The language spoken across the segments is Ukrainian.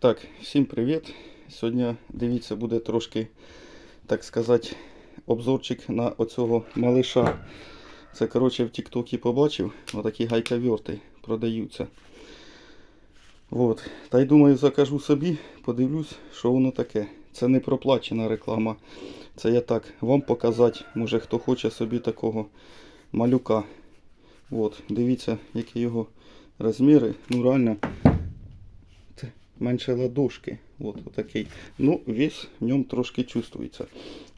Так, всім привіт. Сьогодні, дивіться, буде трошки, так сказати, обзорчик на оцього малиша. Це, коротше, в Тіктокі побачив, отакі гайковерти продаються. Вот. Та й думаю, закажу собі, подивлюсь, що воно таке. Це не проплачена реклама. Це я так вам показати, може хто хоче собі такого малюка. От, дивіться, які його розміри. Ну реально менше ладошки. От отакий. Ну, вес в ньому трошки чувствується.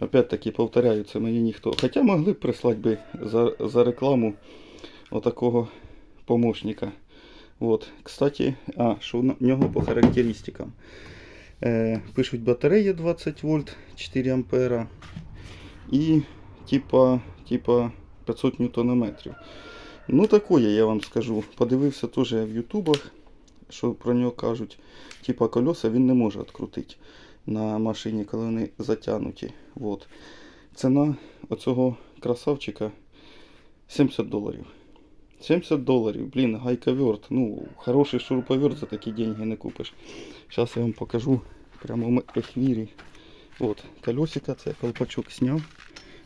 Опять-таки, повторяю, це мені ніхто. Хоча могли б прислати би за, за рекламу отакого помощника. От, кстати, а, що в нього по характеристикам. Е, пишуть батарея 20 вольт, 4 ампера. І типа, типа 500 ньютонометрів. Ну, такое, я вам скажу. Подивився теж в ютубах, що про нього кажуть. Типа колеса він не може відкрутити на машині, коли вони затягнуті. Вот. Ціна оцього красавчика 70 доларів. 70 доларів, блін, гайковерт. Ну, хороший шуруповерт за такі деньги не купиш. Зараз я вам покажу прямо в ефірі. От, колесика, це колпачок зняв.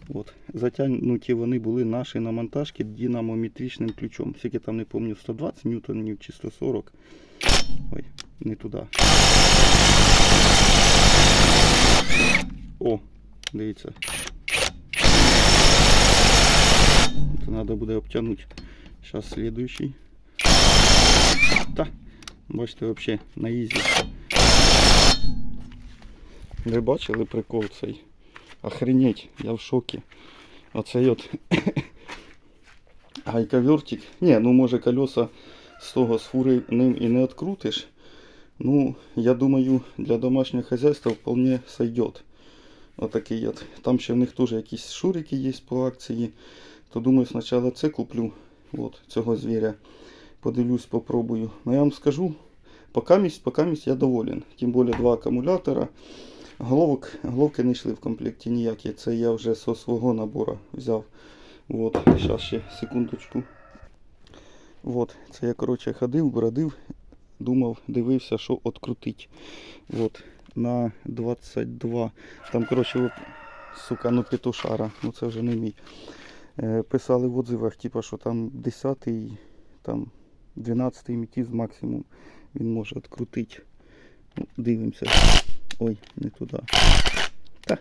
От, затягнуті вони були наші на монтажці динамометричним ключом. Скільки там не пам'ятаю, 120 ньютонів чи 140. Ой, не туди. О, дивіться. Це треба буде обтягнути. Зараз слідуючий. Та, бачите, взагалі на ізі. Ви бачили прикол цей? Охренеть, я в шокі. Оцей от гайковертик. Ні, ну може колеса з того з фури ним і не відкрутиш. Ну, я думаю, для домашнього хозяйства вполне сойдет. Отакий от. Там ще в них теж якісь шурики є по акції. То думаю, спочатку це куплю. От, цього звіря. Подивлюсь, попробую. Ну я вам скажу, покамість, покамість я доволен. Тим більше два акумулятора. Головок, головки не йшли в комплекті ніякі. Це я вже зі свого набору взяв. От, зараз ще секундочку. От, це я коротше ходив, бродив, думав, дивився, що відкрутить. От, на 22. Там, коротше, от, сука, ну петушара, ну це вже не мій. Е, писали в отзивах, типа, що там 10 там 12 метіз максимум він може відкрутити. Ну, дивимося. Ой, не туди. Та.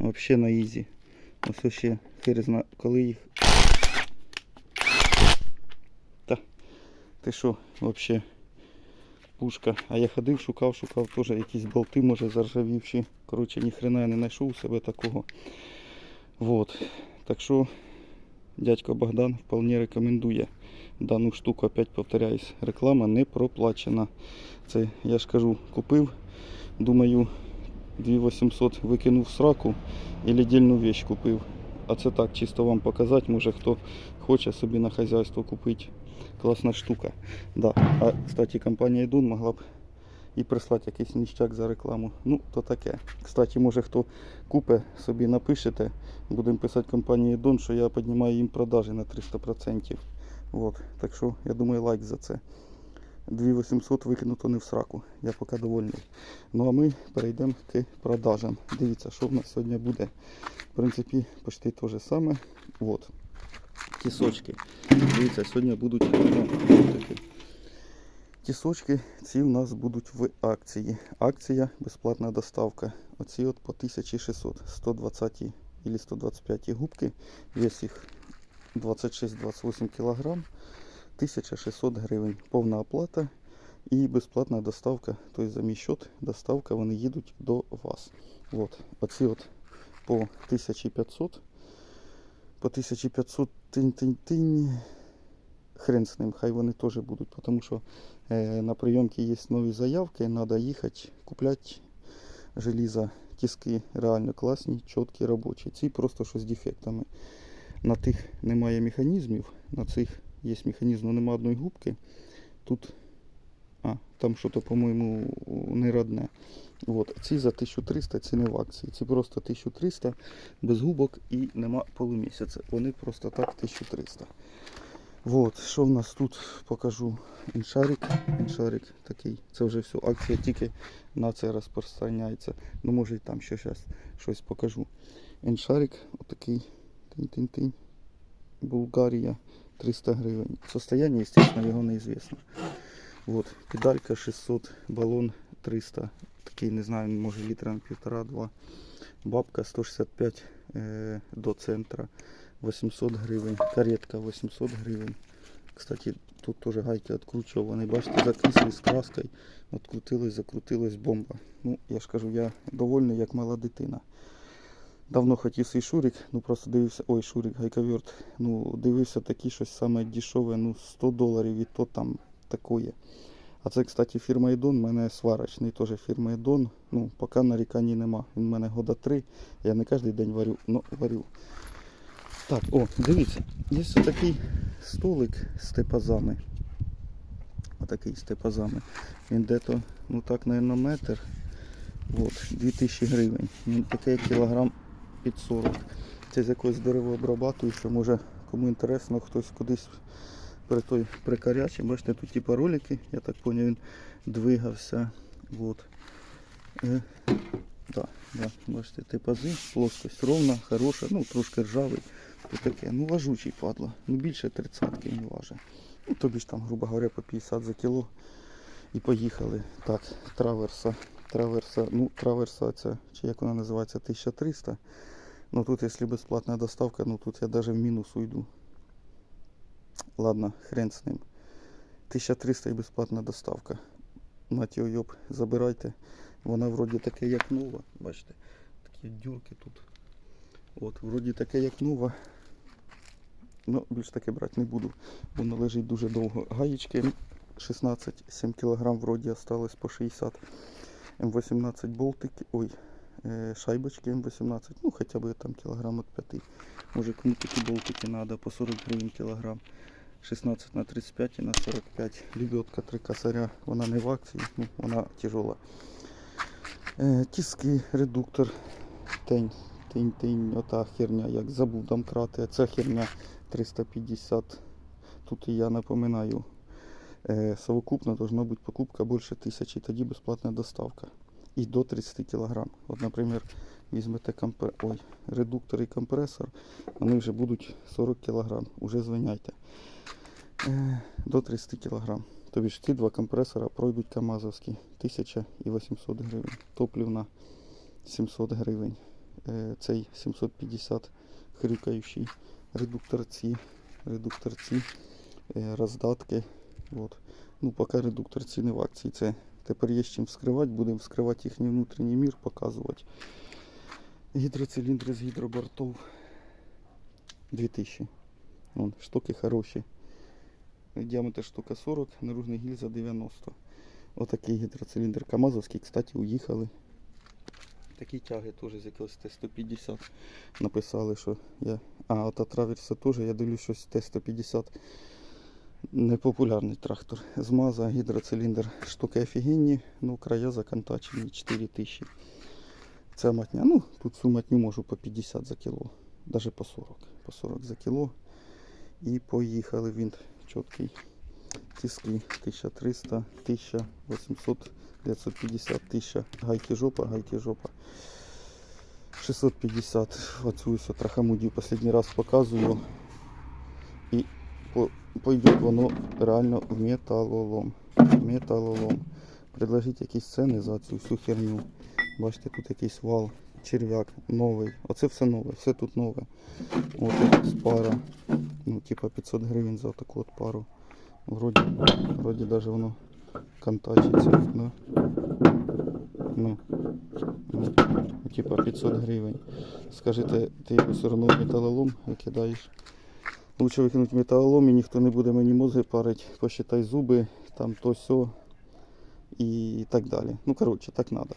Взагалі на ізі. Ось ще хер зна, коли їх. Та. Ти що, взагалі пушка. А я ходив, шукав, шукав теж якісь болти, може заржавівші. Коротше, ніхрена я не знайшов у себе такого. Вот. Так що дядько Богдан вполне рекомендує дану штуку. Опять повторяюсь, реклама не проплачена. Це я ж кажу, купив. Думаю, 2800 викинув сраку і дільну вещь купив. А це так, чисто вам показати, може хто хоче собі на хазяйство купити. Класна штука. Да. А кстати, компанія Idun могла б і прислати якийсь ніщак за рекламу. Ну, то таке. Кстати, може хто купе, собі напишете, будемо писати компанії Don, що я піднімаю їм продажі на 300%. Вот. Так що я думаю лайк за це. 2800 викинуто не в сраку. Я поки довольний. Ну а ми перейдемо к продажам. Дивіться, що в нас сьогодні буде. В принципі, почти те же саме. Вот. Тісочки. Дивіться, сьогодні будуть такі. Тісочки ці в нас будуть в акції. Акція безплатна доставка. Оці от по 1600, 120 или 125 губки. Вес їх 26-28 кг. 1600 гривень. Повна оплата і безплатна доставка. Тобто за мій счет доставка вони їдуть до вас. От. Оці от по 1500. По 1500 тинь-тинь-тинь. Хрен з ним, хай вони теж будуть, тому що е, на прийомці є нові заявки, треба їхати, купляти желізо, тиски реально класні, чіткі, робочі. Ці просто що з дефектами. На тих немає механізмів, на цих є механізм, але немає одної губки. Тут, а, там що-то, по-моєму, не родне. От. Ці за 1300, ці не в акції. Ці просто 1300 без губок і нема полумісяця. Вони просто так 1300. Вот, що в нас тут покажу. Іншарик. Іншарик такий. Це вже все. Акція тільки на це розпространяється. Ну може і там ще зараз щось покажу. Іншарик, отакий. Тинь-тинь-тинь. Булгарія. 300 гривень. Состояние, естественно, його неізвісно. Вот, педалька 600, балон 300. Такий, не знаю, може літра на півтора-два. Бабка 165 е, до центра. 800 гривень. Каретка 800 гривень. Кстати, тут теж гайки відкручувані. Бачите, закисли з краскою. Открутилось, закрутилась бомба. Ну, я ж кажу, я довольний, як мала дитина. Давно хотів свій шурик, ну просто дивився, ой, шурик, гайковерт. Ну, дивився такі щось саме дешеве, ну 100 доларів і то там такое. А це, кстати, фірма Едон, в мене сварочний теж фірма Едон. Ну, поки нарікань нема. Він в мене года три. Я не кожен день варю, но варю. Так, о, дивіться, є такий столик з типазами. Отакий з типазами. Він де-то, ну так, наверное, метр. От, 2000 гривень. Він такий кілограм під 40. Це з якогось дерева обрабатую, що може кому інтересно, хтось кудись при той прикарячий. Бачите, тут типа ролики, я так зрозумів, він двигався. Вот. Е, да, да, бачите, типази, плоскость ровна, хороша, ну трошки ржавий. То таке, ну важучий падла. Ну більше 30 він важить. Ну тобі ж там, грубо говоря, по 50 за кіло. І поїхали. Так, траверса. Траверса, ну, траверса це, чи як вона називається, 1300. Ну тут, якщо безплатна доставка, ну тут я навіть в мінус уйду. Ладно, хрен з ним. 1300 і безплатна доставка. Мать його йоп, забирайте. Вона вроді таке як нова. Бачите, такі дюрки тут. От, вроді таке як нова. Ну, більш таке брати не буду. Воно лежить дуже довго. Гаєчки 16, 7 кг вроді осталось по 60. М18 болтики. Ой, шайбочки М18. Ну хоча б там кілограм от 5. Може кому такі болтики треба по 40 гривень кілограм. 16 на 35 і на 45. Лебедка 3 косаря. Вона не в акції, ну, вона тяжела. Е, тиски, редуктор, тень, тень, тень, ота херня, як забув домкрати. Ця херня 350. Тут я напоминаю. Е, совокупно должна бути покупка більше тисячі, тоді безплатна доставка. І до 30 кг. От, наприклад, візьмете компре... Ой, редуктор і компресор, вони вже будуть 40 кг. Уже звиняйте. Е, до 30 кг. Тобі ж ці два компресора пройдуть Камазовські 1800 гривень. Топлівна 700 гривень. Е, цей 750 хрюкаючий. Редукторці, редукторці, е, роздатки. От. Ну, поки редукторці не в акції. Це тепер є з чим вскривати. Будемо вскривати їхній внутрішній мір, показувати. Гідроциліндри з гідробортов 2000. Вон, штуки хороші. Діаметр штука 40, наружний гільза 90. Отакий гідроциліндр Камазовський, кстати, уїхали. Такі тяги теж з якогось Т-150 написали, що я. А, от Траверса теж, я дивлюсь, щось Т-150 непопулярний трактор. Змаза, гідроциліндр, штуки офігенні, ну края законтачені 4000. Ця матня, ну тут цю матню можу по 50 за кіло, навіть по 40. По 40 за кіло. І поїхали він чіткий. Тиски 1300, 1800, 950, 1000. Гайки жопа, гайки жопа. 650. Оцю трахамудію останній раз показую. І по, пойде воно реально в металолом. Металолом. Предложіть якісь ціни за цю всю херню. Бачите, тут якийсь вал, черв'як новий. Оце все нове, все тут нове. От якась пара. Ну, типа 500 гривень за таку от пару. Вроді, вроді даже воно контачиться. Да? Ну, ну, типа 500 гривень. Скажете, ти його все одно металолом викидаєш. Лучше викинути металолом і ніхто не буде мені мозги парить, посчитай зуби, там то сьо і так далі. Ну, коротше, так треба.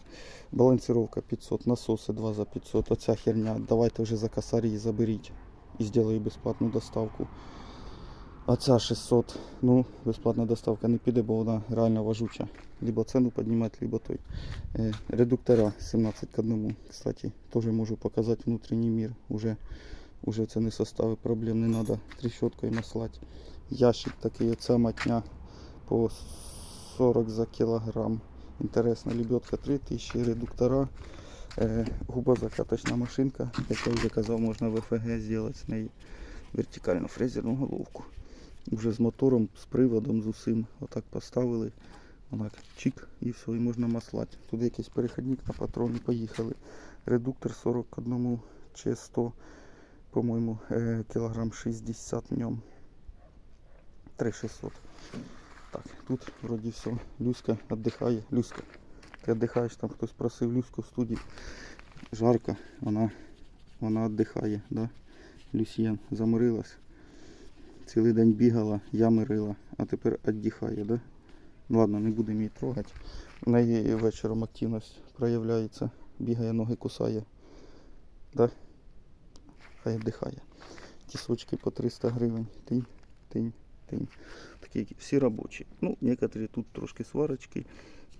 Балансировка 500, насоси 2 за 500. Оця херня, давайте вже за косарі заберіть і зроблю безплатну доставку. А ця 600, ну, безплатна доставка не піде, бо вона реально важуча. Либо ціну піднімати, либо той. Е, редуктора 17 к 1. Кстати, теж можу показати внутрішній мір. Уже, уже це не состави проблем, не треба трещоткою наслати. Ящик такий, оця матня по 40 за кілограм. Інтересна лебедка 3000, редуктора, е, губозакаточна машинка, яка вже казав, можна в ФГ зробити з неї вертикальну фрезерну головку. Вже з мотором, з приводом, з усім. Отак поставили. Отак, чик, і все, і можна маслати. Тут якийсь перехідник на патрони, поїхали. Редуктор 41 чи 100, по-моєму, е, кілограм 60 в ньому. 3600. Так, тут вроді все. Люська віддихає. Люська. Ти віддихаєш, там хтось просив Люську в студії. Жарко, вона, вона віддихає, да? Люсьєн заморилась. Цілий день бігала, я мирила, а тепер віддихає, да? Ну ладно, не будемо її трогати. У неї вечором активність проявляється. Бігає, ноги кусає. Да? Хай віддихає. Тісочки по 300 гривень. Тинь, тинь, тинь. Такі всі робочі. Ну, некоторі тут трошки сварочки,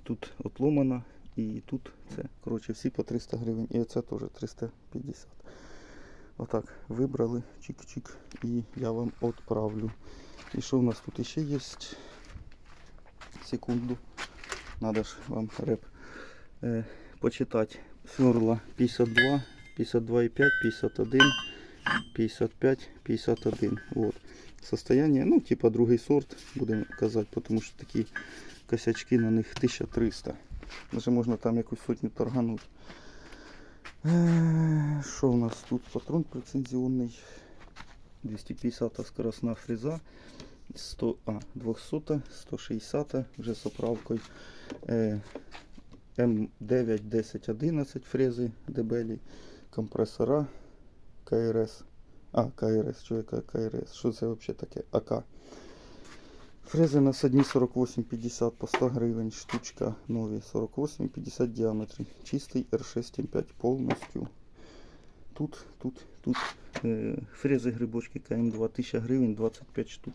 тут отломана і тут це. Коротше, всі по 300 гривень. І оце теж 350. Отак, вибрали, чик-чик, і я вам відправлю. І що в нас тут ще є? Секунду. Надо ж вам реп е, почитати. Сверла 52, 52,5, 51, 55, 51. Вот. Состояние, ну, типа другий сорт, будемо казати, тому що такі косячки на них 1300. Даже можна там якусь сотню торгануть. Е, Що у нас тут? Патрон прецензіонний. 250 скоростна фреза. 100, а, 200, 160 вже з оправкою. Е, М9, 10, 11 фрези дебелі, компресора КРС. А, КРС, що яка КРС? Що це взагалі таке? АК. Фрези на садні 48,50 по 100 гривень, штучка нові 48,50 діаметрі. Чистий R6 М5 повністю. Тут, тут, тут е, фрези грибочки КМ2 1000 гривень, 25 штук.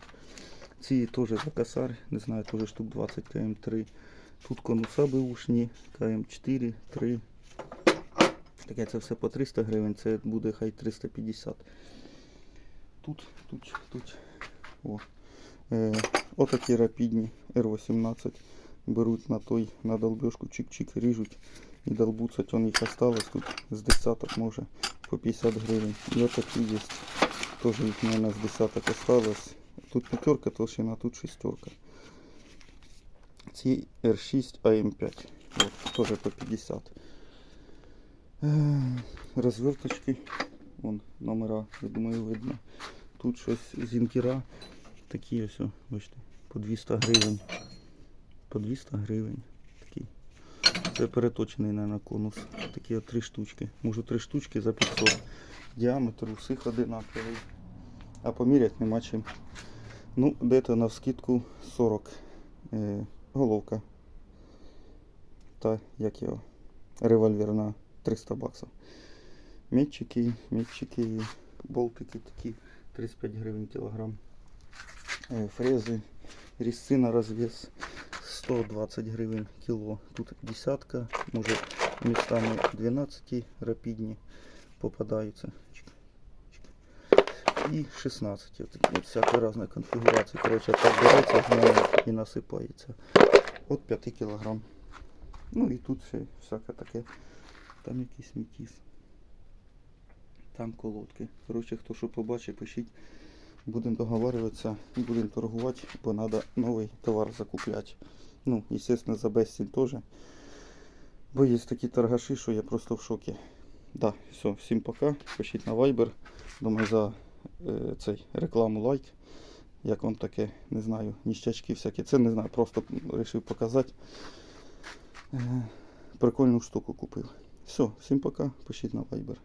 Ці теж за косарь, не знаю, теж штук 20 КМ3. Тут конуса беушні, КМ4, 3. Таке це все по 300 гривень, це буде хай 350. Тут, тут, тут. О. Е, отакі рапідні R18 беруть на той, на долбежку, чик-чик, ріжуть і долбуцать. Он їх осталось тут з десяток може по 50 гривень. І отакі є. Теж їх, мабуть, з десяток осталось. Тут п'ятерка толщина, тут шестерка. Ці R6 AM5. От, теж по 50. Розверточки. Вон номера, я думаю, видно. Тут щось зінкера. Такі ось, бачите, по 200 гривень. По 200 гривень. Такі. Це переточений на конус. Такі от три штучки. Можу три штучки за 500. Діаметр у всіх одинаковий. А поміряти нема чим. Ну, де-то на вскидку 40 е, головка. Та як його? Револьвер на 300 баксів. Метчики, метчики, болтики такі 35 гривень кілограм. Е, Фрези, різці на розвес 120 гривень кіло. Тут десятка, може містами 12 рапідні попадаються. І 16. От, всякі різні конфігурації. Коротше, так береться і насипається. От 5 кілограм. Ну і тут ще всяке таке. Там якийсь мітіс. Там колодки. Коротше, хто що побачить, пишіть. Будемо договарюватися, будемо торгувати, бо треба новий товар закупляти. Ну, естественно, за безцінь теж. Бо є такі торгаші, що я просто в шокі. Да, все, всім пока. Пишіть на Viber. Думаю, за е, цей рекламу лайк. Як вам таке, не знаю, ніщачки всякі. Це не знаю, просто вирішив показати. Е, прикольну штуку купив. Все, всім пока. Пишіть на Viber.